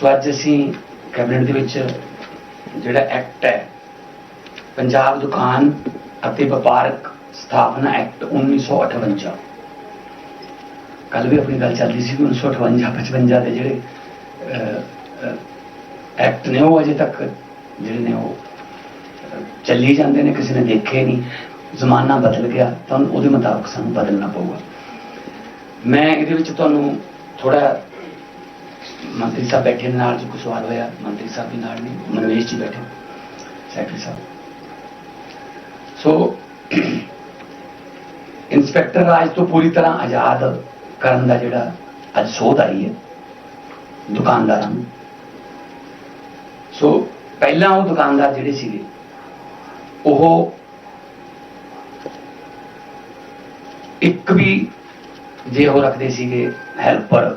ਸੋ ਅੱਜ ਅਸੀਂ ਕੈਬਨਿਟ ਦੇ ਵਿੱਚ ਜਿਹੜਾ ਐਕਟ ਹੈ, ਪੰਜਾਬ ਦੁਕਾਨ ਅਤੇ ਵਪਾਰਕ ਸਥਾਪਨਾ ਐਕਟ 1958 ਕੱਲ ਵੀ ਆਪਣੀ ਗੱਲ ਚੱਲਦੀ ਸੀ ਕਿ 1958 55 ਦੇ ਜਿਹੜੇ ਐਕਟ ਨੇ ਉਹ ਅਜੇ ਤੱਕ ਜਿਹੜੇ ਨੇ ਉਹ ਚੱਲੀ ਜਾਂਦੇ ਨੇ, ਕਿਸੇ ਨੇ ਦੇਖੇ ਨਹੀਂ, ਜ਼ਮਾਨਾ ਬਦਲ ਗਿਆ, ਤਾਂ ਉਹਦੇ ਮੁਤਾਬਕ ਸਾਨੂੰ ਬਦਲਣਾ ਪਊਗਾ। ਮੈਂ ਇਹਦੇ ਵਿੱਚ ਤੁਹਾਨੂੰ ਥੋੜਾ ਮੰਤਰੀ ਸਾਹਿਬ ਬੈਠੇ ਨੇ ਨਾਲ ਜੀ ਕੋਈ ਸਵਾਲ ਹੋਇਆ? ਮੰਤਰੀ ਸਾਹਿਬ ਵੀ ਨਾਲ ਨੇ ਮਨਵੇਸ਼ ਜੀ ਬੈਠੇ ਸੈਕਟਰੀ ਸਾਹਿਬ। ਸੋ ਇੰਸਪੈਕਟਰ ਰਾਜ ਤੋਂ ਪੂਰੀ ਤਰ੍ਹਾਂ ਆਜ਼ਾਦ ਕਰਨ ਦਾ ਜਿਹੜਾ ਅੱਜ ਸੋਧ ਆਈ ਹੈ, ਦੁਕਾਨਦਾਰਾਂ ਨੂੰ। ਸੋ ਪਹਿਲਾਂ ਉਹ ਦੁਕਾਨਦਾਰ ਜਿਹੜੇ ਸੀਗੇ, ਉਹ ਇੱਕ ਵੀ ਜੇ ਉਹ ਰੱਖਦੇ ਸੀਗੇ ਹੈਲਪਰ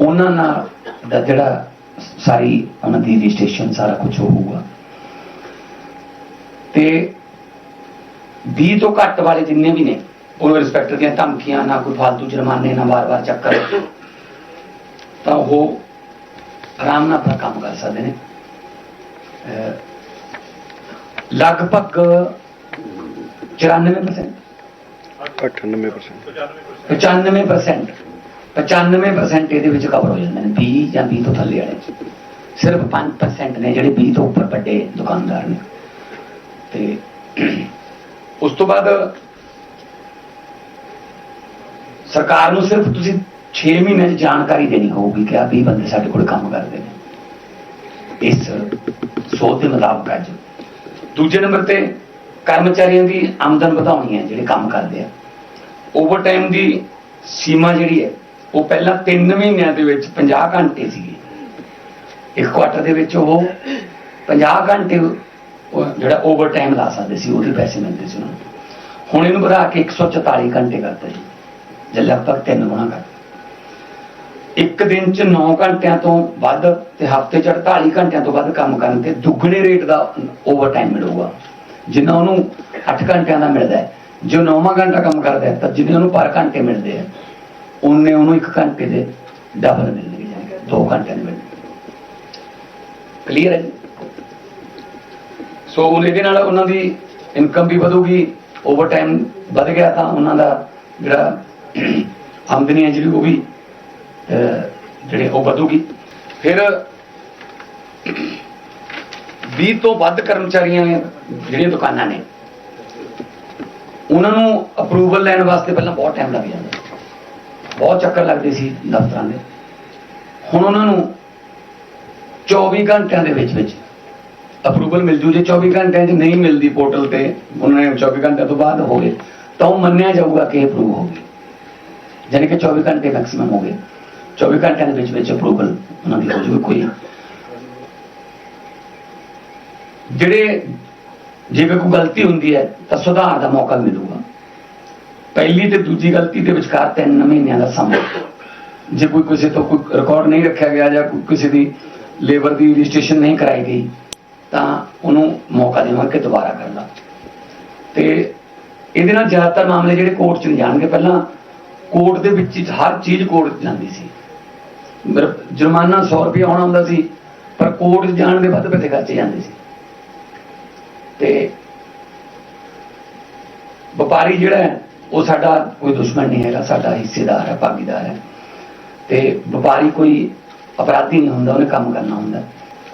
ਉਹਨਾਂ ਨਾਲ ਦਾ ਜਿਹੜਾ ਸਾਰੀ ਉਹਨਾਂ ਦੀ ਰਜਿਸਟ੍ਰੇਸ਼ਨ ਸਾਰਾ ਕੁਝ ਹੋਊਗਾ। ਤੇ 20 ਤੋਂ ਘੱਟ ਵਾਲੇ ਜਿੰਨੇ ਵੀ ਨੇ ਉਹ ਇੰਸਪੈਕਟਰ ਦੀਆਂ ਧਮਕੀਆਂ ਨਾ ਕੋਈ ਫालतू ਜੁਰਮਾਨੇ ਨਾ ਵਾਰ-ਵਾਰ ਚੱਕਰ ਤਾਂ ਉਹ ਆਰਾਮ ਨਾਲ ਆਪਣਾ ਕੰਮ ਕਰ ਸਕਦੇ ਨੇ। ਲਗਭਗ 94% 98% 95% 95% ਇਹਦੇ ਵਿੱਚ ਕਵਰ ਹੋ ਜਾਂਦੇ ਨੇ 20 ਜਾਂ 20 ਤੋਂ ਥੱਲੇ ਵਾਲੇ। ਸਿਰਫ 5% ਨੇ ਜਿਹੜੇ 20 ਤੋਂ ਉੱਪਰ ਵੱਡੇ ਦੁਕਾਨਦਾਰ ਨੇ। ਤੇ ਉਸ ਤੋਂ ਬਾਅਦ ਸਰਕਾਰ ਨੂੰ ਸਿਰਫ ਤੁਸੀਂ 6 ਮਹੀਨੇ ਦੀ ਜਾਣਕਾਰੀ ਦੇਣੀ ਹੋਊਗੀ ਕਿ ਆ 20 ਬੰਦੇ ਸਾਡੇ ਕੋਲ ਕੰਮ ਕਰਦੇ ਨੇ। ਇਸ ਸੋਧ ਦੇ ਮੁਤਾਬਕ ਅੱਜ ਦੂਜੇ ਨੰਬਰ ਤੇ ਕਰਮਚਾਰੀਆਂ ਦੀ ਆਮਦਨ ਵਧਾਉਣੀ ਹੈ, ਜਿਹੜੇ ਕੰਮ ਕਰਦੇ ਆ। ਓਵਰਟਾਈਮ ਦੀ ਸੀਮਾ ਜਿਹੜੀ ਹੈ ਉਹ ਪਹਿਲਾਂ 3 ਮਹੀਨਿਆਂ ਦੇ ਵਿੱਚ 50 ਘੰਟੇ ਸੀਗੇ। ਇੱਕ ਕੁਆਟਰ ਦੇ ਵਿੱਚ ਉਹ 50 ਘੰਟੇ ਜਿਹੜਾ ਓਵਰ ਟਾਈਮ ਲਾ ਸਕਦੇ ਸੀ, ਉਹਦੇ ਪੈਸੇ ਮਿਲਦੇ ਸੀ ਉਹਨਾਂ ਨੂੰ। ਹੁਣ ਇਹਨੂੰ ਵਧਾ ਕੇ 144 ਘੰਟੇ ਕਰਤਾ ਜੀ। ਜੇ ਲਗਭਗ ਤਿੰਨ ਗੁਣਾ ਕਰ। ਇੱਕ ਦਿਨ ਚ 9 ਘੰਟਿਆਂ ਤੋਂ ਵੱਧ ਤੇ ਹਫ਼ਤੇ ਚ 48 ਘੰਟਿਆਂ ਤੋਂ ਵੱਧ ਕੰਮ ਕਰਨ ਤੇ ਦੁੱਗਣੇ ਰੇਟ ਦਾ ਓਵਰ ਟਾਈਮ ਮਿਲੂਗਾ। ਜਿੰਨਾ ਉਹਨੂੰ 8 ਘੰਟਿਆਂ ਦਾ ਮਿਲਦਾ ਹੈ। ਜੋ 9ਵਾਂ ਘੰਟਾ ਕੰਮ ਕਰਦਾ ਹੈ, ਤਾਂ ਜਿੰਨੇ ਉਹਨੂੰ ਪਰ ਘੰਟੇ ਮਿਲਦੇ ਆ ਉਹਨੇ ਉਹਨੂੰ ਇੱਕ ਘੰਟੇ ਦੇ ਡਬਲ ਮਿਲਣਗੇ ਜਾਨੀ 2 ਘੰਟੇ ਦੇ ਮਿਲਣਗੇ ਕਲੀਅਰ ਹੈ ਜੀ? ਸੋ ਉਹਦੇ ਇਹਦੇ ਨਾਲ ਉਹਨਾਂ ਦੀ ਇਨਕਮ ਵੀ ਵਧੂਗੀ ਓਵਰ ਟਾਈਮ ਵਧ ਗਿਆ ਤਾਂ ਉਹਨਾਂ ਦਾ ਜਿਹੜਾ ਆਮਦਨੀ ਹੈ ਜਿਹੜੀ ਉਹ ਵੀ ਜਿਹੜੇ ਉਹ ਵਧੂਗੀ। ਫਿਰ 20 ਤੋਂ ਵੱਧ ਕਰਮਚਾਰੀਆਂ ਨੇ ਜਿਹੜੀਆਂ ਦੁਕਾਨਾਂ ਨੇ, ਉਹਨਾਂ ਨੂੰ ਅਪਰੂਵਲ ਲੈਣ ਵਾਸਤੇ ਪਹਿਲਾਂ ਬਹੁਤ ਟਾਈਮ ਲੱਗ ਜਾਂਦਾ। ਬਹੁਤ ਚੱਕਰ ਲੱਗਦੇ ਸੀ ਦਫ਼ਤਰਾਂ ਦੇ। ਹੁਣ ਉਹਨਾਂ ਨੂੰ 24 ਘੰਟਿਆਂ ਦੇ ਵਿੱਚ ਵਿੱਚ ਅਪਰੂਵਲ ਮਿਲ ਜੂ। ਜੇ 24 ਘੰਟਿਆਂ 'ਚ ਨਹੀਂ ਮਿਲਦੀ ਪੋਰਟਲ ਤੇ, ਉਹਨਾਂ ਨੇ 24 ਘੰਟਿਆਂ ਤੋਂ ਬਾਅਦ ਹੋਵੇ ਤਾਂ ਉਹ ਮੰਨਿਆ ਜਾਊਗਾ ਕਿ ਅਪਰੂਵ ਹੋ ਗਈ ਯਾਨੀ ਕਿ 24 ਘੰਟੇ ਮੈਕਸਿਮਮ ਹੋ ਗਏ। 24 ਘੰਟਿਆਂ ਦੇ ਵਿੱਚ ਵਿੱਚ ਅਪਰੂਵਲ ਉਹਨਾਂ ਦੀ ਹੋ ਜੂਗੀ, ਕੋਈ ਜਿਹੜੇ, ਜੇ ਕੋਈ ਗਲਤੀ ਹੁੰਦੀ ਹੈ, ਤਾਂ ਸੁਧਾਰ ਦਾ ਮੌਕਾ ਮਿਲੂਗਾ। ਪਹਿਲੀ ਤੇ ਦੂਜੀ ਗਲਤੀ ਦੇ ਵਿਚਕਾਰ ਤਿੰਨ ਮਹੀਨਿਆਂ ਦਾ ਸਮਾਂ। ਜੇ ਕੋਈ ਕਿਸੇ ਤੋਂ ਕੋਈ ਰਿਕਾਰਡ ਨਹੀਂ ਰੱਖਿਆ ਗਿਆ ਜਾਂ ਕੋਈ ਕਿਸੇ ਦੀ ਲੇਬਰ ਦੀ ਰਜਿਸਟ੍ਰੇਸ਼ਨ ਨਹੀਂ ਕਰਾਈ ਗਈ, ਤਾਂ ਉਹਨੂੰ ਮੌਕਾ ਦੇਵਾਂਗੇ ਦੁਬਾਰਾ ਕਰਨ ਦਾ ਤੇ ਇਹਦੇ ਨਾਲ ਜ਼ਿਆਦਾਤਰ ਮਾਮਲੇ ਜਿਹੜੇ ਕੋਰਟ 'ਚ ਨਹੀਂ ਜਾਣਗੇ। ਪਹਿਲਾਂ ਕੋਰਟ ਦੇ ਵਿੱਚ ਹਰ ਚੀਜ਼ ਕੋਰਟ ਜਾਂਦੀ ਸੀ। ਜੁਰਮਾਨਾ 100 ਰੁਪਏ ਆਉਣਾ ਹੁੰਦਾ ਸੀ, ਪਰ ਕੋਰਟ 'ਚ ਜਾਣ ਦੇ ਵੱਧ ਪੈਸੇ ਖਰਚੇ ਜਾਂਦੇ ਸੀ। ਤੇ ਵਪਾਰੀ ਜਿਹੜਾ ਹੈ ਉਹ ਸਾਡਾ ਕੋਈ ਦੁਸ਼ਮਣ ਨਹੀਂ ਹੈਗਾ ਸਾਡਾ ਹਿੱਸੇਦਾਰ ਹੈ ਭਾਗੀਦਾਰ ਹੈ। ਤੇ ਵਪਾਰੀ ਕੋਈ ਅਪਰਾਧੀ ਨਹੀਂ ਹੁੰਦਾ ਉਹਨੇ ਕੰਮ ਕਰਨਾ ਹੁੰਦਾ।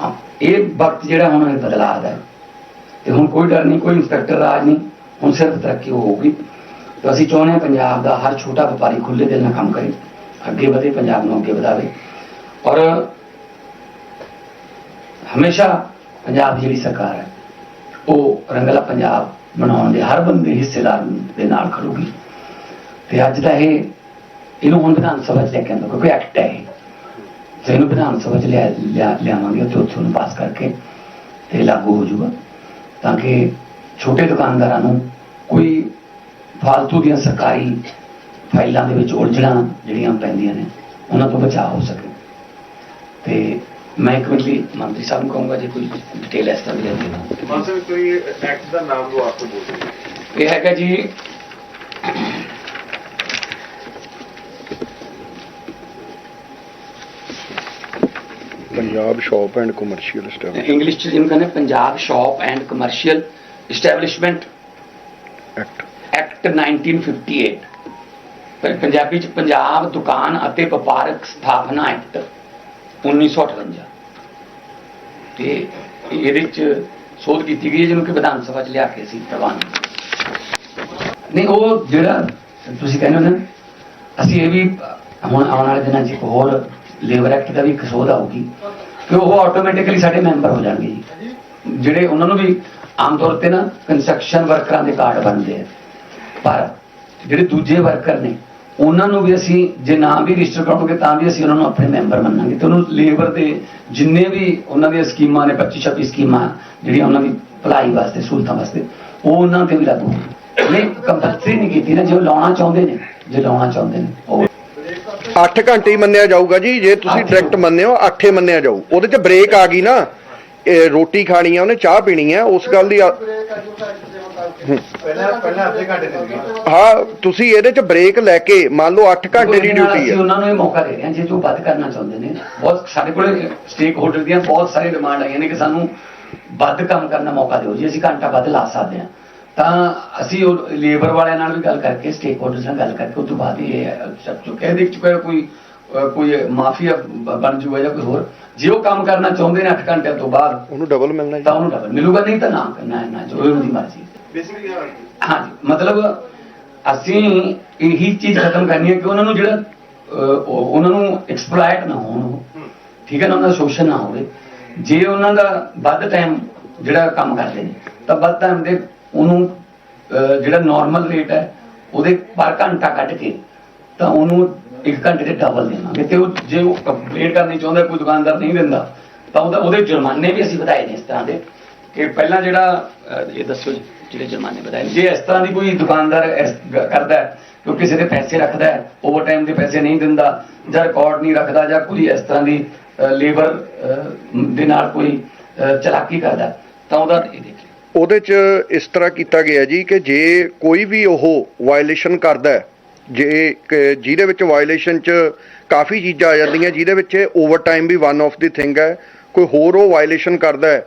ਹਾਂ, ਇਹ ਵਕਤ ਜਿਹੜਾ ਹੁਣ ਇਹ ਬਦਲਾਅ ਦਾ ਹੈ ਤੇ ਹੁਣ ਕੋਈ ਡਰ ਨਹੀਂ ਕੋਈ ਇੰਸਪੈਕਟਰ ਰਾਜ ਨਹੀਂ ਹੁਣ ਸਿਰਫ ਤਰੱਕੀ ਹੋਊਗੀ। ਤਾਂ ਅਸੀਂ ਚਾਹੁੰਦੇ ਹਾਂ ਪੰਜਾਬ ਦਾ ਹਰ ਛੋਟਾ ਵਪਾਰੀ ਖੁੱਲੇ ਦਿਲ ਨਾਲ ਕੰਮ ਕਰੇ ਅੱਗੇ ਵਧੇ ਪੰਜਾਬ ਨੂੰ ਅੱਗੇ ਵਧਾਵੇ। ਔਰ ਹਮੇਸ਼ਾ ਪੰਜਾਬ ਦੀ ਜਿਹੜੀ ਸਰਕਾਰ ਹੈ ਉਹ ਰੰਗਲਾ ਪੰਜਾਬ ਬਣਾਉਣ ਦੇ ਹਰ ਬੰਦੇ ਹਿੱਸੇਦਾਰ ਦੇ ਨਾਲ ਖੜੂਗੀ। ਤੇ ਅੱਜ ਦਾ ਇਹ, ਇਹਨੂੰ ਹੁਣ ਵਿਧਾਨ ਸਭਾ ਚ ਲੈ ਕੇ ਆਉਂਦਾ, ਕਿਉਂਕਿ ਐਕਟ ਹੈ ਤੇ ਇਹਨੂੰ ਵਿਧਾਨ ਸਭਾ ਚ ਲਿਆ, ਲਿਆ- ਲਿਆਵਾਂਗੇ ਤੇ ਉੱਥੋਂ ਨੂੰ ਪਾਸ ਕਰਕੇ ਤੇ ਲਾਗੂ ਹੋ ਜਾਊਗਾ। ਤਾਂ ਕਿ ਛੋਟੇ ਦੁਕਾਨਦਾਰਾਂ ਨੂੰ ਕੋਈ ਫਾਲਤੂ ਦੀਆਂ ਸਰਕਾਰੀ ਫਾਈਲਾਂ ਦੇ ਵਿੱਚ ਉਲਝਣਾ ਜਿਹੜੀਆਂ ਪੈਂਦੀਆਂ ਨੇ, ਉਹਨਾਂ ਤੋਂ ਬਚਾਅ ਹੋ ਸਕੇ। ਤੇ ਮੈਂ ਇੱਕ ਵਾਰ ਵੀ ਮੰਤਰੀ ਸਾਹਿਬ ਨੂੰ ਕਹੂੰਗਾ ਜੇ ਕੋਈ ਡਿਟੇਲ ਇਸ ਤਰ੍ਹਾਂ ਦੀ ਹੈ। ਮਾਸਟਰ ਕੋਈ ਐਕਟ ਦਾ ਨਾਮ ਲੋ ਆਪ ਨੂੰ ਬੋਲ ਇਹ ਹੈਗਾ ਜੀ Punjab shop and commercial establishment English ਚ ਇਹਨੂੰ ਕਹਿੰਦੇ Punjab shop and commercial establishment act act 1958 Punjabi ਚ ਪੰਜਾਬ ਦੁਕਾਨ ਅਤੇ ਵਪਾਰਕ ਸਥਾਪਨਾ ਐਕਟ 1958 ਤੇ ਇਹਦੇ ਚ ਸੋਧ ਕੀਤੀ ਗਈ ਹੈ, ਜਿਹਨੂੰ ਕਿ ਵਿਧਾਨ ਸਭਾ ਚ ਲਿਆ ਕੇ ਅਸੀਂ ਪ੍ਰਵਾਨ ਨਹੀਂ, ਉਹ ਜਿਹੜਾ ਤੁਸੀਂ ਕਹਿੰਦੇ ਹੋ ਨਾ, ਅਸੀਂ ਇਹ ਵੀ, ਹੁਣ ਆਉਣ ਵਾਲੇ ਦਿਨਾਂ 'ਚ ਇੱਕ ਹੋਰ ਲੇਬਰ ਐਕਟ ਦਾ ਵੀ ਇੱਕ ਸੋਧ ਆਊਗੀ, ਕਿ ਉਹ ਆਟੋਮੈਟਿਕਲੀ ਸਾਡੇ ਮੈਂਬਰ ਹੋ ਜਾਣਗੇ ਜੀ। ਜਿਹੜੇ ਉਹਨਾਂ ਨੂੰ ਵੀ ਆਮ ਤੌਰ ਤੇ ਨਾ ਕੰਸਟਰਕਸ਼ਨ ਵਰਕਰਾਂ ਦੇ ਕਾਰਡ ਬਣਦੇ ਆ। ਪਰ ਜਿਹੜੇ ਦੂਜੇ ਵਰਕਰ ਨੇ ਉਹਨਾਂ ਨੂੰ ਵੀ ਅਸੀਂ ਜੇ ਨਾ ਵੀ ਰਜਿਸਟਰ ਕਰਾਂਗੇ ਤਾਂ ਵੀ ਅਸੀਂ ਉਹਨਾਂ ਨੂੰ ਆਪਣੇ ਮੈਂਬਰ ਮੰਨਾਂਗੇ ਤੇ ਉਹਨੂੰ ਲੇਬਰ ਦੇ ਜਿੰਨੇ ਵੀ ਉਹਨਾਂ ਦੀਆਂ ਸਕੀਮਾਂ ਨੇ 25 26 ਸਕੀਮਾਂ ਜਿਹੜੀਆਂ ਉਹਨਾਂ ਦੀ ਭਲਾਈ ਵਾਸਤੇ ਸਹੂਲਤਾਂ ਵਾਸਤੇ ਉਹ ਉਹਨਾਂ ਤੇ ਵੀ ਲਾਗੂ ਨਹੀਂ ਕੰਪਲਸਰੀ ਨਹੀਂ ਕੀਤੀ ਨਾ ਜੇ ਲਾਉਣਾ ਚਾਹੁੰਦੇ ਨੇ ਜੇ ਲਾਉਣਾ ਚਾਹੁੰਦੇ ਨੇ ਉਹ 8 ਘੰਟੇ ਹੀ ਮੰਨਿਆ ਜਾਊਗਾ ਜੀ ਜੇ ਤੁਸੀਂ। ਡਾਇਰੈਕਟ ਮੰਨਿਓ 8 ਹੀ ਮੰਨਿਆ ਜਾਊ ਉਹਦੇ 'ਚ ਬ੍ਰੇਕ ਆ ਗਈ ਨਾ ਇਹ ਰੋਟੀ ਖਾਣੀ ਆ ਉਹਨੇ ਚਾਹ ਪੀਣੀ ਆ ਉਸ ਗੱਲ ਦੀ ਹਾਂ ਤੁਸੀਂ ਇਹਦੇ ਚ ਬ੍ਰੇਕ ਲੈ ਕੇ ਮੰਨ ਲਓ 8 ਘੰਟੇ ਦੀ ਡਿਊਟੀ ਹੈ ਉਹਨਾਂ ਨੂੰ ਇਹ ਮੌਕਾ ਦੇ ਰਹੇ ਹਾਂ ਜੇ ਤੂੰ ਵੱਧ ਕਰਨਾ ਚਾਹੁੰਦੇ ਨੇ। ਬਹੁਤ ਸਾਡੇ ਕੋਲ ਸਟੇਕ ਹੋਲਡਰ ਦੀਆਂ ਬਹੁਤ ਸਾਰੀ ਡਿਮਾਂਡ ਆਈਆਂ ਨੇ ਕਿ ਸਾਨੂੰ ਵੱਧ ਕੰਮ ਕਰਨ ਦਾ ਮੌਕਾ ਦਿਓ ਜੇ ਅਸੀਂ ਘੰਟਾ ਵੱਧ ਲਾ ਸਕਦੇ ਹਾਂ। ਤਾਂ ਅਸੀਂ ਉਹ ਲੇਬਰ ਵਾਲਿਆਂ ਨਾਲ ਵੀ ਗੱਲ ਕਰਕੇ ਸਟੇਕ ਹੋਲਡਰ ਨਾਲ ਗੱਲ ਕਰਕੇ ਉਸ ਤੋਂ ਬਾਅਦ ਹੀ ਇਹ ਸਭ ਚੁੱਕਿਆ ਦੇਖ ਚੁੱਕਿਆ ਕੋਈ ਕੋਈ ਮਾਫੀਆ ਬਣ ਜੂਗਾ ਜਾਂ ਕੋਈ ਹੋਰ। ਜੇ ਉਹ ਕੰਮ ਕਰਨਾ ਚਾਹੁੰਦੇ ਨੇ 8 ਘੰਟਿਆਂ ਤੋਂ ਬਾਅਦ ਉਹਨੂੰ ਡਬਲ ਮਿਲਣਾ ਜੀ। ਤਾਂ ਉਹਨੂੰ ਡਬਲ ਮਿਲੂਗਾ ਨਹੀਂ ਤਾਂ ਨਾ ਕਰਨਾ ਹੈ ਨਾ ਜੋ ਉਹਦੀ ਮਰਜ਼ੀ। ਬੇਸਿਕਲੀ ਮਤਲਬ ਅਸੀਂ ਇਹੀ ਚੀਜ਼ ਖਤਮ ਕਰਨੀ ਹੈ ਕਿ ਉਹਨਾਂ ਨੂੰ ਜਿਹੜਾ ਉਹਨਾਂ ਨੂੰ ਐਕਸਪਲੋਇਟ ਨਾ ਹੋਣ ਠੀਕ ਹੈ ਨਾ ਉਹਨਾਂ ਦਾ ਸ਼ੋਸ਼ਣ ਨਾ ਹੋਵੇ। ਜੇ ਉਹਨਾਂ ਦਾ ਵੱਧ ਟਾਈਮ ਜਿਹੜਾ ਕੰਮ ਕਰਦੇ ਨੇ ਤਾਂ ਵੱਧ ਟਾਈਮ ਦੇ ਉਹਨੂੰ ਜਿਹੜਾ ਨਾਰਮਲ ਰੇਟ ਹੈ ਉਹਦੇ ਪਰ ਘੰਟਾ ਕੱਟ ਕੇ ਤਾਂ ਉਹਨੂੰ ਇੱਕ ਘੰਟੇ ਦੇ ਡਬਲ ਦੇਵਾਂਗੇ। ਤੇ ਉਹ ਜੇ ਉਹ ਕੰਪਲੀਟ ਕਰਨੀ ਚਾਹੁੰਦਾ ਕੋਈ ਦੁਕਾਨਦਾਰ ਨਹੀਂ ਦਿੰਦਾ ਤਾਂ ਉਹਦਾ ਉਹਦੇ ਜੁਰਮਾਨੇ ਵੀ ਅਸੀਂ ਵਧਾਏ ਨੇ ਇਸ ਤਰ੍ਹਾਂ ਦੇ। ਕਿ ਪਹਿਲਾਂ ਜਿਹੜਾ ਇਹ ਦੱਸੋ ਜੀ ਜਿਹੜੇ ਜੁਰਮਾਨੇ ਵਧਾਏ ਜੇ ਇਸ ਤਰ੍ਹਾਂ ਦੀ ਕੋਈ ਦੁਕਾਨਦਾਰ ਕਰਦਾ ਹੈ ਕਿ ਕਿਸੇ ਦੇ ਪੈਸੇ ਰੱਖਦਾ ਹੈ ਓਵਰ ਟਾਈਮ ਦੇ ਪੈਸੇ ਨਹੀਂ ਦਿੰਦਾ, ਜਾਂ ਰਿਕਾਰਡ ਨਹੀਂ ਰੱਖਦਾ, ਜਾਂ ਕੋਈ ਇਸ ਤਰ੍ਹਾਂ ਦੀ ਲੇਬਰ ਦੇ ਨਾਲ ਕੋਈ ਚਲਾਕੀ ਕਰਦਾ ਤਾਂ ਉਹਦਾ ਇਹ ਦੇਖਿਓ। ਉਹਦੇ 'ਚ ਇਸ ਤਰ੍ਹਾਂ ਕੀਤਾ ਗਿਆ ਜੀ ਕਿ ਜੇ ਕੋਈ ਵੀ ਉਹ ਵਾਇਲੇਸ਼ਨ ਕਰਦਾ ਹੈ, ਜੇ ਜਿਹਦੇ ਵਿੱਚ ਵਾਇਲੇਸ਼ਨ 'ਚ ਕਾਫੀ ਚੀਜ਼ਾਂ ਆ ਜਾਂਦੀਆਂ, ਜਿਹਦੇ ਵਿੱਚ ਓਵਰ ਟਾਈਮ ਵੀ ਵਨ ਆਫ ਦੀ ਥਿੰਗ ਹੈ, ਕੋਈ ਹੋਰ ਉਹ ਵਾਇਲੇਸ਼ਨ ਕਰਦਾ ਹੈ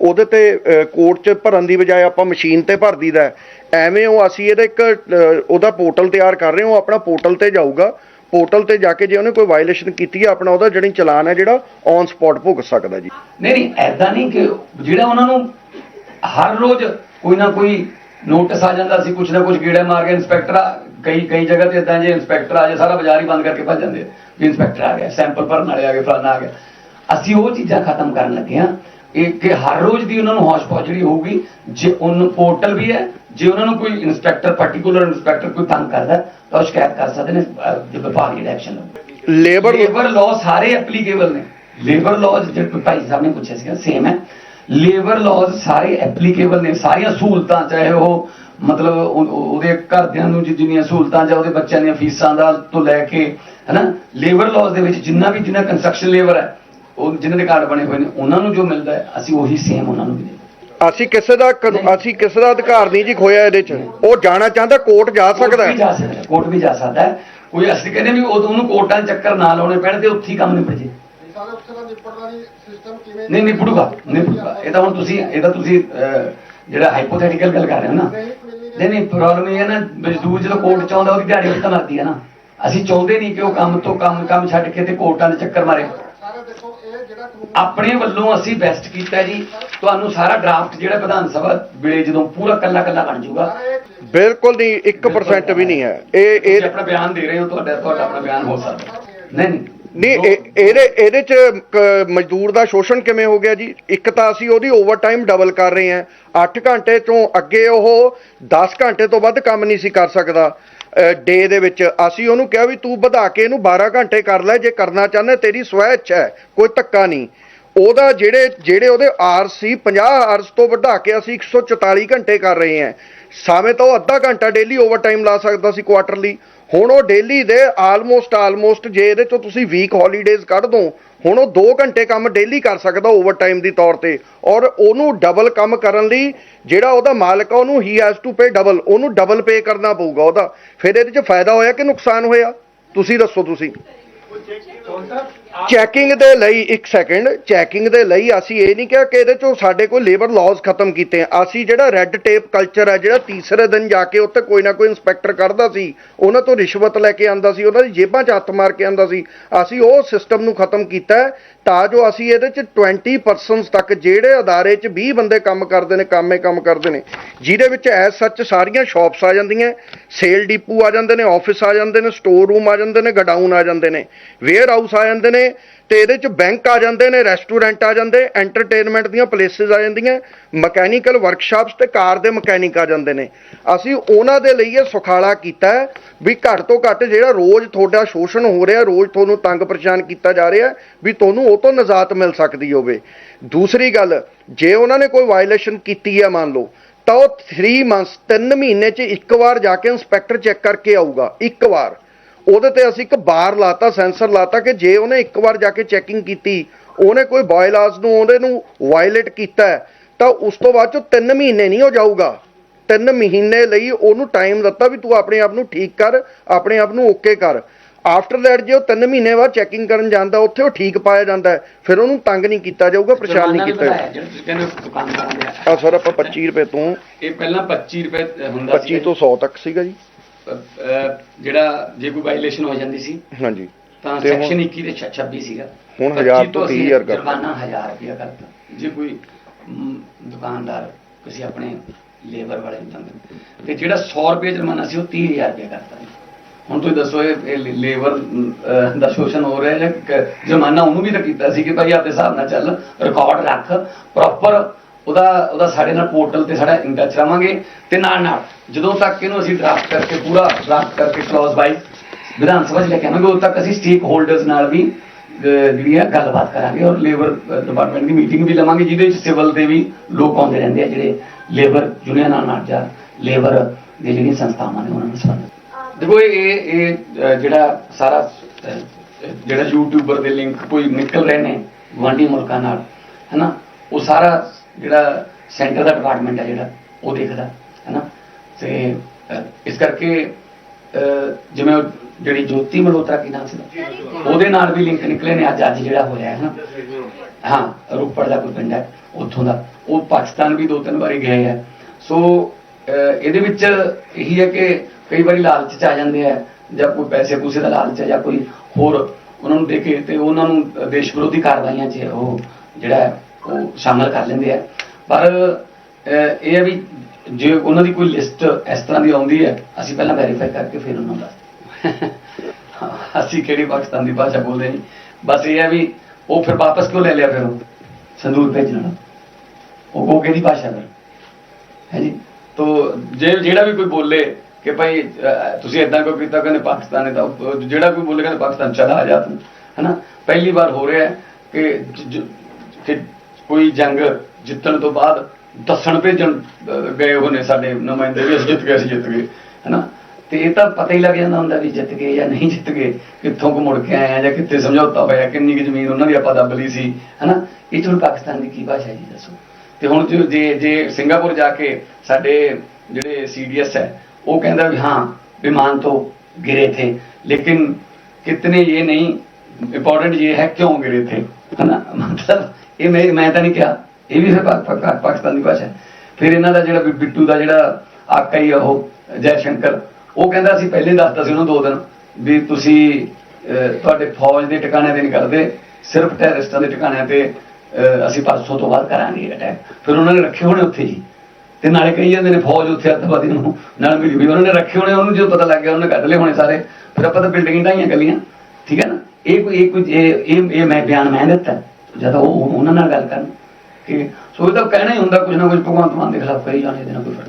ਉਹਦੇ ਤੇ ਕੋਰਟ 'ਚ ਭਰਨ ਦੀ ਬਜਾਏ ਆਪਾਂ ਮਸ਼ੀਨ ਤੇ ਭਰ ਦਈਦਾ ਐਵੇਂ ਉਹ ਅਸੀਂ ਇਹਦਾ ਇੱਕ ਉਹਦਾ ਪੋਰਟਲ ਤਿਆਰ ਕਰ ਰਹੇ ਹਾਂ, ਉਹ ਆਪਣਾ ਪੋਰਟਲ ਤੇ ਜਾਊਗਾ। ਪੋਰਟਲ ਤੇ ਜਾ ਕੇ ਜੇ ਉਹਨੇ ਕੋਈ ਵਾਇਲੇਸ਼ਨ ਕੀਤੀ ਹੈ, ਆਪਣਾ ਉਹਦਾ ਜਿਹੜੀ ਚਲਾਨ ਹੈ ਜਿਹੜਾ ਔਨ ਸਪੌਟ ਭੁਗਤ ਸਕਦਾ ਜੀ। ਨਹੀਂ ਨਹੀਂ ਐਦਾਂ ਨਹੀਂ ਕਿ ਜਿਹੜਾ ਉਹਨਾਂ ਨੂੰ ਹਰ ਰੋਜ਼ ਕੋਈ ਨਾ ਕੋਈ ਨੋਟਿਸ ਆ ਜਾਂਦਾ ਸੀ, ਕੁਛ ਨਾ ਕੁਛ ਗੇੜੇ ਮਾਰ ਕੇ ਇੰਸਪੈਕਟਰ ਆ, ਕਈ ਕਈ ਜਗ੍ਹਾ ਤੇ ਇਦਾਂ ਜੇ ਇੰਸਪੈਕਟਰ ਆ ਜਾਏ ਸਾਰਾ ਬਾਜ਼ਾਰ ਹੀ ਬੰਦ ਕਰਕੇ ਭੱਜ ਜਾਂਦੇ ਵੀ ਇੰਸਪੈਕਟਰ ਆ ਗਿਆ ਸੈਂਪਲ ਭਰਨ ਵਾਲੇ ਆ ਗਏ ਫਲਾਣਾ ਆ ਗਿਆ। ਅਸੀਂ ਉਹ ਚੀਜ਼ਾਂ ਖਤਮ ਕਰਨ ਲੱਗੇ ਆ ਇਹ ਕਿ ਹਰ ਰੋਜ਼ ਦੀ ਉਹਨਾਂ ਨੂੰ ਹੌਸ਼ ਜਿਹੜੀ ਹੋਊਗੀ ਜੇ ਉਹਨੂੰ ਪੋਰਟਲ ਵੀ ਹੈ ਜੇ ਉਹਨਾਂ ਨੂੰ ਕੋਈ ਇੰਸਪੈਕਟਰ ਪਾਰਟਿਕੂਲਰ ਇੰਸਪੈਕਟਰ ਕੋਈ ਤੰਗ ਕਰਦਾ ਤਾਂ ਉਹ ਸ਼ਿਕਾਇਤ ਕਰ ਸਕਦੇ ਨੇ ਜੇ ਵਿਭਾਗੀ ਐਕਸ਼ਨ ਲਵੇ ਲੇਬਰ ਲੇਬਰ ਲਾਅ ਸਾਰੇ ਐਪਲੀਕੇਬਲ ਨੇ। ਲੇਬਰ ਲਾਅ ਜਿਹੜੇ ਭਾਈ ਸਾਹਿਬ ਨੇ ਪੁੱਛਿਆ ਸੀਗਾ ਸੇਮ ਹੈ। ਲੇਬਰ ਲਾਅ ਸਾਰੇ ਐਪਲੀਕੇਬਲ ਨੇ ਸਾਰੀਆਂ ਸਹੂਲਤਾਂ ਚਾਹੇ ਉਹ ਮਤਲਬ ਉਹ- ਉਹ- ਉਹਦੇ ਘਰਦਿਆਂ ਨੂੰ ਜਿੰਨੀਆਂ ਸਹੂਲਤਾਂ ਜਾਂ ਉਹਦੇ ਬੱਚਿਆਂ ਦੀਆਂ ਫੀਸਾਂ ਦਾ ਤੋਂ ਲੈ ਕੇ ਹਨਾ? ਲੇਬਰ ਲਾਅ ਦੇ ਵਿੱਚ ਜਿੰਨਾ ਵੀ ਜਿੰਨਾ ਕੰਸਟਰਕਸ਼ਨ ਲੇਬਰ ਹੈ ਉਹ ਜਿਨ੍ਹਾਂ ਦੇ ਕਾਰਡ ਬਣੇ ਹੋਏ ਨੇ ਉਹਨਾਂ ਨੂੰ ਜੋ ਮਿਲਦਾ ਹੈ ਅਸੀਂ ਉਹੀ ਸੇਮ ਉਹਨਾਂ ਨੂੰ ਵੀ ਦਿੰਦੇ ਅਸੀਂ ਕਿਸੇ ਦਾ ਕਾਨੂ-। ਅਸੀਂ ਕਿਸੇ ਦਾ ਅਧਿਕਾਰ ਨਹੀਂ ਜੀ ਖੋਇਆ ਇਹਦੇ 'ਚ। ਉਹ ਜਾਣਾ ਚਾਹੁੰਦਾ ਕੋਰਟ ਜਾ ਸਕਦਾ ਕੋਰਟ ਵੀ ਜਾ ਹੈ ਸਕਦਾ ਹੈ, ਕੋਰਟ ਵੀ ਜਾ ਸਕਦਾ ਹੈ। ਕੋਈ ਅਸੀਂ ਕਹਿੰਦੇ ਵੀ ਉਹ- ਉਹਨੂੰ ਕੋਰਟਾਂ 'ਚ ਚੱਕਰ ਨਾ ਲਾਉਣੇ ਪੈਣ ਤੇ ਉੱਥੇ ਹੀ ਕੰਮ ਨਿਪਟ ਜੇ। ਸਾਰੇ ਅਫਸਰਾਂ ਦੀ ਨਿਪਟਦਾ ਨਹੀਂ ਸਿਸਟਮ ਕਿਵੇਂ ਨਹੀਂ ਨਿਪੜੂਗਾ ਨਿਪੜੂਗਾ ਇਹ ਤਾਂ ਹੁਣ ਤੁਸੀਂ ਇਹ ਤਾਂ ਤੁਸੀਂ ਅਹ, ਜਿਹੜਾ ਹਾਈਪੋਥੈਟੀਕਲ ਗੱਲ ਕਰ ਰਹੇ ਹੋ ਨਾ। ਨਹੀਂ ਨਹੀਂ ਪ੍ਰੋਬਲਮ ਇਹ ਹੈ ਨਾ ਮਜ਼ਦੂਰ ਜਦੋਂ ਕੋਰਟ ਚ ਆਉਂਦਾ ਉਹਦੀ ਦਿਹਾੜੀ ਉੱਤੇ ਮਰਦੀ ਹੈ ਨਾ। ਅਸੀਂ ਚਾਹੁੰਦੇ ਨਹੀਂ ਕਿ ਉਹ ਕੰਮ ਤੋਂ ਕੰਮ ਕੰਮ ਛੱਡ ਕੇ ਤੇ ਕੋਰਟਾਂ ਦੇ ਚੱਕਰ ਮਾਰੇ ਸਾਰੇ ਦੇਖੋ ਇਹ ਜਿਹੜਾ ਕਾਨੂੰਨ ਆਪਣੇ ਵੱਲੋਂ ਅਸੀਂ ਬੈਸਟ ਕੀਤਾ ਜੀ। ਤੁਹਾਨੂੰ ਸਾਰਾ ਡਰਾਫਟ ਜਿਹੜਾ ਵਿਧਾਨ ਸਭਾ ਵੇਲੇ ਜਦੋਂ ਪੂਰਾ ਕੱਲਾ ਕੱਲਾ ਬਣ ਜਾਊਗਾ। ਬਿਲਕੁਲ ਨਹੀਂ 1% ਵੀ ਨਹੀਂ। ਹੈ। ਇਹ ਇਹ ਆਪਣਾ ਬਿਆਨ ਦੇ ਰਹੇ ਹੋ ਤੁਹਾਡਾ ਤੁਹਾਡਾ ਆਪਣਾ ਬਿਆਨ ਹੋ ਸਕਦਾ। ਨਹੀਂ ਨਹੀਂ। ਨਹੀਂ ਇਹ- ਇਹਦੇ ਇਹਦੇ ਚ ਮਜ਼ਦੂਰ ਦਾ ਸ਼ੋਸ਼ਣ ਕਿਵੇਂ ਹੋ ਗਿਆ ਜੀ? ਇੱਕ ਤਾਂ ਅਸੀਂ ਉਹਦੀ ਓਵਰਟਾਈਮ ਡਬਲ ਕਰ ਰਹੇ ਹਾਂ। 8 ਘੰਟੇ ਤੋਂ ਅੱਗੇ ਉਹ 10 ਘੰਟੇ ਤੋਂ ਵੱਧ ਕੰਮ ਨਹੀਂ ਸੀ ਕਰ ਸਕਦਾ। ਡੇ ਦੇ ਵਿੱਚ। ਅਸੀਂ ਉਹਨੂੰ ਕਿਹਾ ਵੀ ਤੂੰ ਵਧਾ ਕੇ ਇਹਨੂੰ 12 ਘੰਟੇ ਕਰ ਲੈ, ਜੇ ਕਰਨਾ ਚਾਹੁੰਦਾ ਤੇਰੀ ਸਵੈ ਇੱਛਾ ਹੈ, ਕੋਈ ਧੱਕਾ ਨਹੀਂ। ਉਹਦਾ ਜਿਹੜੇ ਜਿਹੜੇ ਉਹਦੇ ਆਰਸ ਸੀ 50 ਆਰਸ ਤੋਂ ਵਧਾ ਕੇ ਅਸੀਂ 144 ਘੰਟੇ ਕਰ ਰਹੇ ਹਾਂ। ਸਾਵੇਂ ਤਾਂ ਉਹ ਅੱਧਾ ਘੰਟਾ ਡੇਲੀ ਓਵਰਟਾਈਮ ਲਾ ਸਕਦਾ ਸੀ ਕੁਆਟਰਲੀ ਹੁਣ ਉਹ ਡੇਲੀ ਦੇ ਆਲਮੋਸਟ ਆਲਮੋਸਟ ਜੇ ਇਹਦੇ ਚੋਂ ਤੁਸੀਂ ਵੀਕ ਹੌਲੀਡੇਜ਼ ਕੱਢ ਦੋ ਹੁਣ ਉਹ 2 ਘੰਟੇ ਕੰਮ ਡੇਲੀ ਕਰ ਸਕਦਾ ਓਵਰਟਾਈਮ ਦੀ ਤੌਰ ਤੇ। ਔਰ ਉਹਨੂੰ ਡਬਲ ਕੰਮ ਕਰਨ ਲਈ ਜਿਹੜਾ ਉਹਦਾ ਮਾਲਕ ਆ, ਉਹਨੂੰ ਹੀ ਹੈਜ਼ ਟੂ ਪੇ ਡਬਲ ਉਹਨੂੰ ਡਬਲ ਪੇ ਕਰਨਾ ਪਊਗਾ ਉਹਦਾ। ਫਿਰ ਇਹਦੇ 'ਚ ਫਾਇਦਾ ਹੋਇਆ ਕਿ ਨੁਕਸਾਨ ਹੋਇਆ? ਤੁਸੀਂ ਦੱਸੋ ਤੁਸੀਂ। ਚੈਕਿੰਗ ਦੇ ਲਈ ਇੱਕ ਸੈਕਿੰਡ ਚੈਕਿੰਗ ਦੇ ਲਈ ਅਸੀਂ ਇਹ ਨਹੀਂ ਕਿਹਾ ਕਿ ਇਹਦੇ ਚੋਂ ਸਾਡੇ ਕੋਲ ਲੇਬਰ ਲਾਜ਼ ਖਤਮ ਕੀਤੇ ਆ। ਅਸੀਂ ਜਿਹੜਾ ਰੈੱਡ ਟੇਪ ਕਲਚਰ ਹੈ ਜਿਹੜਾ ਤੀਸਰੇ ਦਿਨ ਜਾ ਕੇ ਉੱਥੇ ਕੋਈ ਨਾ ਕੋਈ ਇਨਸਪੈਕਟਰ ਕੱਢਦਾ ਸੀ, ਉਹਨਾਂ ਤੋਂ ਰਿਸ਼ਵਤ ਲੈ ਕੇ ਆਂਦਾ ਸੀ, ਉਹਨਾਂ ਦੀ ਜੇਬਾਂ 'ਚ ਹੱਥ ਮਾਰ ਕੇ ਆਂਦਾ ਸੀ। ਅਸੀਂ ਉਹ ਸਿਸਟਮ ਨੂੰ ਖਤਮ ਕੀਤਾ ਤਾਂ ਜੋ ਅਸੀਂ ਇਹਦੇ 'ਚ 20 ਪਰਸਨਸ ਤੱਕ ਜਿਹੜੇ ਅਦਾਰੇ 'ਚ 20 ਬੰਦੇ ਕੰਮ ਕਰਦੇ ਨੇ, ਕੰਮੇ ਕੰਮ ਕਰਦੇ ਨੇ, ਜਿਹਦੇ ਵਿੱਚ ਐਸ ਸੱਚ ਸਾਰੀਆਂ ਸ਼ਾਪਸ ਆ ਜਾਂਦੀਆਂ ਸੇਲ ਡਿਪੂ ਆ ਜਾਂਦੇ ਨੇ ਆਫਿਸ ਆ ਜਾਂਦੇ ਨੇ ਸਟੋਰ ਰੂਮ ਆ ਜਾਂਦੇ ਨੇ ਗਡਾਊਨ ਆ ਜਾਂਦੇ ਨੇ ਵੇਅਰ ਹਾਊਸ ਆ ਜਾਂਦੇ ਨੇ ਤੇ ਇਹਦੇ 'ਚ ਬੈਂਕ ਆ ਜਾਂਦੇ ਨੇ ਰੈਸਟੋਰੈਂਟ ਆ ਜਾਂਦੇ ਐਂਟਰਟੇਨਮੈਂਟ ਦੀਆਂ ਪਲੇਸਿਸ ਆ ਜਾਂਦੀਆਂ ਮਕੈਨੀਕਲ ਵਰਕਸ਼ਾਪਸ ਤੇ ਕਾਰ ਦੇ ਮਕੈਨਿਕ ਆ ਜਾਂਦੇ ਨੇ। ਅਸੀਂ ਉਹਨਾਂ ਦੇ ਲਈ ਇਹ ਸੁਖਾਲਾ ਕੀਤਾ ਵੀ ਘੱਟ ਤੋਂ ਘੱਟ ਜਿਹੜਾ ਰੋਜ਼ ਤੁਹਾਡਾ ਸ਼ੋਸ਼ਣ ਹੋ ਰਿਹਾ, ਰੋਜ਼ ਤੁਹਾਨੂੰ ਤੰਗ ਪਰੇਸ਼ਾਨ ਕੀਤਾ ਜਾ ਰਿਹਾ, ਵੀ ਤੁਹਾਨੂੰ ਉਹ ਤੋਂ ਨਜ਼ਾਤ ਮਿਲ ਸਕਦੀ ਹੋਵੇ। ਦੂਸਰੀ ਗੱਲ, ਜੇ ਉਹਨਾਂ ਨੇ ਕੋਈ ਵਾਇਲੇਸ਼ਨ ਕੀਤੀ ਹੈ ਮੰਨ ਲਓ, ਤਾਂ ਉਹ 3 ਮੰਥਸ 3 ਮਹੀਨੇ 'ਚ ਇੱਕ ਵਾਰ ਜਾ ਕੇ ਇੰਸਪੈਕਟਰ ਚੈੱਕ ਕਰਕੇ ਆਊਗਾ, ਇੱਕ ਵਾਰ। ਉਹਦੇ ਤੇ ਅਸੀਂ ਇੱਕ ਬਾਰ ਲਾਤਾ ਸੈਂਸਰ ਲਾਤਾ ਕਿ ਜੇ ਉਹਨੇ ਇੱਕ ਵਾਰ ਜਾ ਕੇ ਚੈਕਿੰਗ ਕੀਤੀ ਉਹਨੇ ਕੋਈ ਬਾਇਲਾਸ ਨੂੰ ਉਹਦੇ ਨੂੰ ਵਾਇਲੇਟ ਕੀਤਾ ਤਾਂ ਉਸ ਤੋਂ ਬਾਅਦ ਚੋਂ 3 ਮਹੀਨੇ ਨਹੀਂ ਹੋ ਜਾਊਗਾ। 3 ਮਹੀਨੇ ਲਈ ਉਹਨੂੰ ਟਾਈਮ ਦਿੱਤਾ ਵੀ ਤੂੰ ਆਪਣੇ ਆਪ ਨੂੰ ਠੀਕ ਕਰ ਆਪਣੇ ਆਪ ਨੂੰ ਓਕੇ ਕਰ। ਆਫਟਰ ਦੈਟ ਜੇ ਉਹ 3 ਮਹੀਨੇ ਬਾਅਦ ਚੈਕਿੰਗ ਕਰਨ ਜਾਂਦਾ ਉੱਥੇ ਉਹ ਠੀਕ ਪਾਇਆ ਜਾਂਦਾ ਫਿਰ ਉਹਨੂੰ ਤੰਗ ਨਹੀਂ ਕੀਤਾ ਜਾਊਗਾ ਪਰੇਸ਼ਾਨ ਨਹੀਂ ਕੀਤਾ ਜਾਊਗਾ। ਆ ਸਰ ਆਪਾਂ 25 ਰੁਪਏ ਤੋਂ ਇਹ ਪਹਿਲਾਂ 25 ਰੁਪਏ ਹੁੰਦਾ 25 ਤੋਂ 100 ਤੱਕ ਸੀਗਾ ਜੀ। ਜਿਹੜਾ ਜੇ ਕੋਈ ਵਾਇਲੇਸ਼ਨ ਹੋ ਜਾਂਦੀ ਸੀ ਹਾਂਜੀ। ਤਾਂ ਤੇ ਹੁਣ- ਸੈਕਸ਼ਨ 21 ਦੇ 26 ਸੀਗਾ। ਹੁਣ 25 ਹਜ਼ਾਰ ਤੋਂ ਅਸੀਂ 30,000 ਕਰਤਾ। ਜੁਰਮਾਨਾ 1000 ਰੁਪਇਆ ਕਰਤਾ। ਜੇ ਕੋਈ ਮ, ਦੁਕਾਨਦਾਰ ਕਿਸੇ ਆਪਣੇ ਲੇਬਰ ਵਾਲੇ ਨੂੰ ਤੰਗ ਤੇ ਜਿਹੜਾ 100 ਰੁਪਏ ਜੁਰਮਾਨਾ ਸੀ ਉਹ 30000 ਰੁਪਇਆ ਕਰਤਾ। ਹੁਣ ਤੁਸੀਂ ਦੱਸੋ ਇਹ ਇਹ ਲੇਬਰ ਦਾ ਸ਼ੋਸ਼ਣ ਹੋ ਰਿਹਾ ਜਾਂ ਕ- ਜੁਰਮਾਨਾ ਉਹਨੂੰ ਵੀ ਤਾਂ ਕੀਤਾ ਸੀ ਕਿ ਭਾਈ ਆਪਦੇ ਹਿਸਾਬ ਨਾਲ ਚੱਲ ਰਿਕਾਰਡ ਰੱਖ ਪ੍ਰੋਪਰ ਉਹਦਾ ਉਹਦਾ ਸਾਡੇ ਨਾਲ ਪੋਰਟਲ ਤੇ ਸਾਡਾ ਇਨ ਚਲਾਵਾਂਗੇ ਰਵਾਂਗੇ ਤੇ ਨਾਲ ਨਾਲ ਜਦੋਂ ਤੱਕ ਇਹਨੂੰ ਅਸੀਂ ਡਰਾਫਟ ਕਰਕੇ ਪੂਰਾ ਡਰਾਫਟ ਕਰਕੇ ਕਲੌਜ਼ ਬਾਈ ਵਿਧਾਨ ਸਭਾ 'ਚ ਲੈ ਕੇ ਆਵਾਂਗੇ, ਉਦੋਂ ਤੱਕ ਅਸੀਂ ਸਟੇਕ ਹੋਲਡਰਸ ਨਾਲ ਵੀ ਜਿਹੜੀ ਹੈ ਗੱਲਬਾਤ ਕਰਾਂਗੇ ਔਰ ਲੇਬਰ ਡਿਪਾਰਟਮੈਂਟ ਦੀ ਮੀਟਿੰਗ ਵੀ ਲਵਾਂਗੇ, ਜਿਹਦੇ ਵਿੱਚ ਸਿਵਲ ਦੇ ਵੀ ਲੋਕ ਆਉਂਦੇ ਰਹਿੰਦੇ ਆ, ਜਿਹੜੇ ਲੇਬਰ ਯੂਨੀਅਨਾਂ ਨਾਲ ਜਾਂ ਲੇਬਰ ਦੇ ਜਿਹੜੀਆਂ ਸੰਸਥਾਵਾਂ ਨੇ ਉਹਨਾਂ ਨੂੰ ਸੰਬੰਧ ਦੇਖੋ, ਇਹ ਇਹ ਜਿਹੜਾ ਸਾਰਾ ਜਿਹੜਾ ਯੂਟਿਊਬਰ ਦੇ ਲਿੰਕ ਕੋਈ ਨਿਕਲ ਰਹੇ ਨੇ ਗੁਆਂਢੀ ਮੁਲਕਾਂ ਨਾਲ, ਹੈਨਾ, ਉਹ ਸਾਰਾ ਜਿਹੜਾ ਸੈਂਟਰ ਦਾ ਡਿਪਾਰਟਮੈਂਟ ਹੈ ਜਿਹੜਾ ਉਹ ਦੇਖਦਾ ਹੈਨਾ? ਤੇ ਅਹ, ਇਸ ਕਰਕੇ ਜਿਵੇਂ ਜਿਹੜੀ ਜੋਤੀ ਮਲਹੋਤਰਾ ਕੀ ਨਾਮ ਸੀ ਉਹਦੇ? ਨਾਲ ਵੀ ਲਿੰਕ ਨਿਕਲੇ ਨੇ ਅੱਜ ਅੱਜ ਜਿਹੜਾ ਹੋਇਆ ਹੈ ਨਾ ਹਾਂ ਰੂਪੜ ਦਾ ਕੋਈ ਪਿੰਡ ਹੈ ਉੱਥੋਂ ਦਾ। ਉਹ ਪਾਕਿਸਤਾਨ ਵੀ ਦੋ ਤਿੰਨ ਵਾਰੀ ਗਏ ਆ। ਸੋ ਇਹਦੇ ਵਿੱਚ ਇਹੀ ਹੈ ਕਿ ਕਈ ਵਾਰੀ ਲਾਲਚ ਚ ਆ ਜਾਂਦੇ ਆ ਜਾਂ ਕੋਈ ਪੈਸੇ ਪੂਸੇ ਦਾ ਲਾਲਚ ਹੈ ਜਾਂ ਕੋਈ ਹੋਰ ਉਹਨਾਂ ਨੂੰ ਦੇ ਕੇ ਤੇ ਉਹਨਾਂ ਨੂੰ ਦੇਸ਼ ਵਿਰੋਧੀ ਕਾਰਵਾਈਆਂ 'ਚ ਉਹ ਜਿਹੜਾ ਹੈ, ਸ਼ਾਮਲ ਕਰ ਲੈਂਦੇ ਆ। ਪਰ ਇਹ ਹੈ ਵੀ ਜੇ ਉਹਨਾਂ ਦੀ ਕੋਈ ਲਿਸਟ ਇਸ ਤਰ੍ਹਾਂ ਦੀ ਆਉਂਦੀ ਹੈ, ਅਸੀਂ ਪਹਿਲਾਂ ਵੈਰੀਫਾਈ ਕਰਕੇ ਫਿਰ ਉਹਨਾਂ ਨੂੰ ਦੱਸ ਅਸੀਂ ਕਿਹੜੀ ਪਾਕਿਸਤਾਨ ਦੀ ਭਾਸ਼ਾ ਬੋਲਦੇ ਨਹੀਂ ਬਸ ਇਹ ਹੈ ਵੀ ਉਹ ਫਿਰ ਵਾਪਸ ਕਿਉਂ ਲੈ ਲਿਆ ਫਿਰ ਉਹ? ਸੰਦੂਰ ਭੇਜਣ ਵਾਲਾ। ਉਹ ਉਹ ਕਿਹਦੀ ਭਾਸ਼ਾ ਫਿਰ? ਹੈ ਜੀ? ਤੋ ਜੇ ਜਿਹੜਾ ਵੀ ਕੋਈ ਬੋਲੇ ਕਿ ਭਾਈ ਤੁਸੀਂ ਇਦਾਂ ਕਿਉਂ ਕੀਤਾ, ਕਹਿੰਦੇ ਪਾਕਿਸਤਾਨ ਨੇ ਤਾਂ ਜਿਹੜਾ ਕੋਈ ਬੋਲੇ ਕਹਿੰਦੇ ਪਾਕਿਸਤਾਨ ਚਲਾ ਆ ਜਾ ਤੂੰ। ਹੈਨਾ? ਪਹਿਲੀ ਵਾਰ ਹੋ ਰਿਹਾ ਹੈ ਕਿ ਕਿ ਕੋਈ ਜੰਗ ਜਿੱਤਣ ਤੋਂ ਬਾਅਦ ਦੱਸਣ ਭੇਜਣ ਅਹ, ਗਏ ਹੋਏ ਨੇ ਸਾਡੇ ਨੁਮਾਇੰਦੇ ਵੀ ਅਸੀਂ ਜਿੱਤ ਗਏ ਅਸੀਂ ਜਿੱਤ ਗਏ ਹੈਨਾ ਤੇ ਇਹ ਤਾਂ ਪਤਾ ਹੀ ਲੱਗ ਜਾਂਦਾ ਹੁੰਦਾ ਵੀ ਜਿੱਤ ਗਏ ਜਾਂ ਨਹੀਂ ਜਿੱਤ ਗਏ ਕਿੱਥੋਂ ਕੋ ਮੁੜ ਕੇ ਆਏ ਆ ਜਾਂ ਕਿੱਥੇ ਸਮਝੌਤਾ ਹੋਇਆ ਕਿੰਨੀ ਕੁ ਜ਼ਮੀਨ ਉਹਨਾਂ ਦੀ ਆਪਾਂ ਦੱਬ ਲਈ ਸੀ ਹੈਨਾ ਇਹ 'ਚ ਹੁਣ ਪਾਕਿਸਤਾਨ ਦੀ ਕੀ ਭਾਸ਼ਾ ਹੈ ਜੀ ਦੱਸੋ ਤੇ ਹੁਣ ਜੋ ਜੇ ਜੇ ਸਿੰਗਾਪੁਰ ਜਾ ਕੇ ਸਾਡੇ ਜਿਹੜੇ ਸੀਡੀਐਸ ਹੈ ਉਹ ਕਹਿੰਦਾ ਵੀ ਹਾਂ विमान तो गिरे थे लेकिन कितने ये नहीं इम्पोर्टेंट ये है क्यों गिरे थे है ना मतलब ਇਹ ਮੈਂ ਮੈਂ ਤਾਂ ਨਹੀਂ ਕਿਹਾ। ਇਹ ਵੀ ਫਿਰ ਪਾ- ਪਾ- ਪਾਕਿਸਤਾਨ ਦੀ ਭਾਸ਼ਾ ਹੈ। ਫਿਰ ਇਹਨਾਂ ਦਾ ਜਿਹੜਾ ਬਿੱਟੂ ਦਾ ਜਿਹੜਾ ਆਕਾ ਹੀ ਆ ਉਹ ਜੈ ਸ਼ੰਕਰ ਉਹ ਕਹਿੰਦਾ ਸੀ ਪਹਿਲੇ ਹੀ ਦੱਸਤਾ ਸੀ ਉਹਨੂੰ ਦੋ ਦਿਨ ਵੀ ਤੁਸੀਂ ਤੁਹਾਡੇ ਫੌਜ ਦੇ ਟਿਕਾਣੇ ਤੇ ਨਹੀਂ ਕਰਦੇ, ਸਿਰਫ ਟੈਰਰਿਸਟਾਂ ਦੇ ਟਿਕਾਣਿਆਂ ਤੇ ਅਸੀਂ ਪਰਸੋਂ ਤੋਂ ਬਾਅਦ ਕਰਾਂਗੇ ਅਟੈਕ ਫਿਰ ਉਹਨਾਂ ਨੇ ਰੱਖੇ ਹੋਣੇ ਉੱਥੇ ਜੀ। ਤੇ ਨਾਲੇ ਕਹੀ ਜਾਂਦੇ ਨੇ ਫੌਜ ਉੱਥੇ ਅੱਤਵਾਦੀ ਨੂੰ ਨਾਲ ਮਿਲੀ ਵੀ ਉਹਨਾਂ ਨੇ ਰੱਖੇ ਹੋਣੇ, ਉਹਨੂੰ ਜਦੋਂ ਪਤਾ ਲੱਗ ਗਿਆ, ਉਹਨੇ ਕੱਢ ਲਏ ਹੋਣੇ ਸਾਰੇ। ਫਿਰ ਆਪਾਂ ਤਾਂ ਬਿਲਡਿੰਗਾਂ ਢਾਈਆਂ ਗੱਲੀਆਂ ਠੀਕ ਹੈ ਨਾ? ਇਹ ਕੋਈ ਇਹ ਕੋਈ ਇਹ ਇਹ ਮੈਂ ਬਿਆਨ ਮੈਂ ਦਿੱਤਾ। ਜਾਂ ਤਾਂ ਉਹ- ਉਹਨਾਂ ਨਾਲ ਗੱਲ ਕਰਨ। ਕਿ ਸੋ ਇਹ ਤਾਂ ਕਹਿਣਾ ਹੀ ਹੁੰਦਾ ਕੁਝ ਨਾ ਕੁਝ ਭਗਵੰਤ ਮਾਨ ਦੇ ਖਿਲਾਫ ਕਹੀ ਜਾਣੇ ਇਹਦੇ ਨਾਲ ਕੋਈ ਫ਼ਰਕ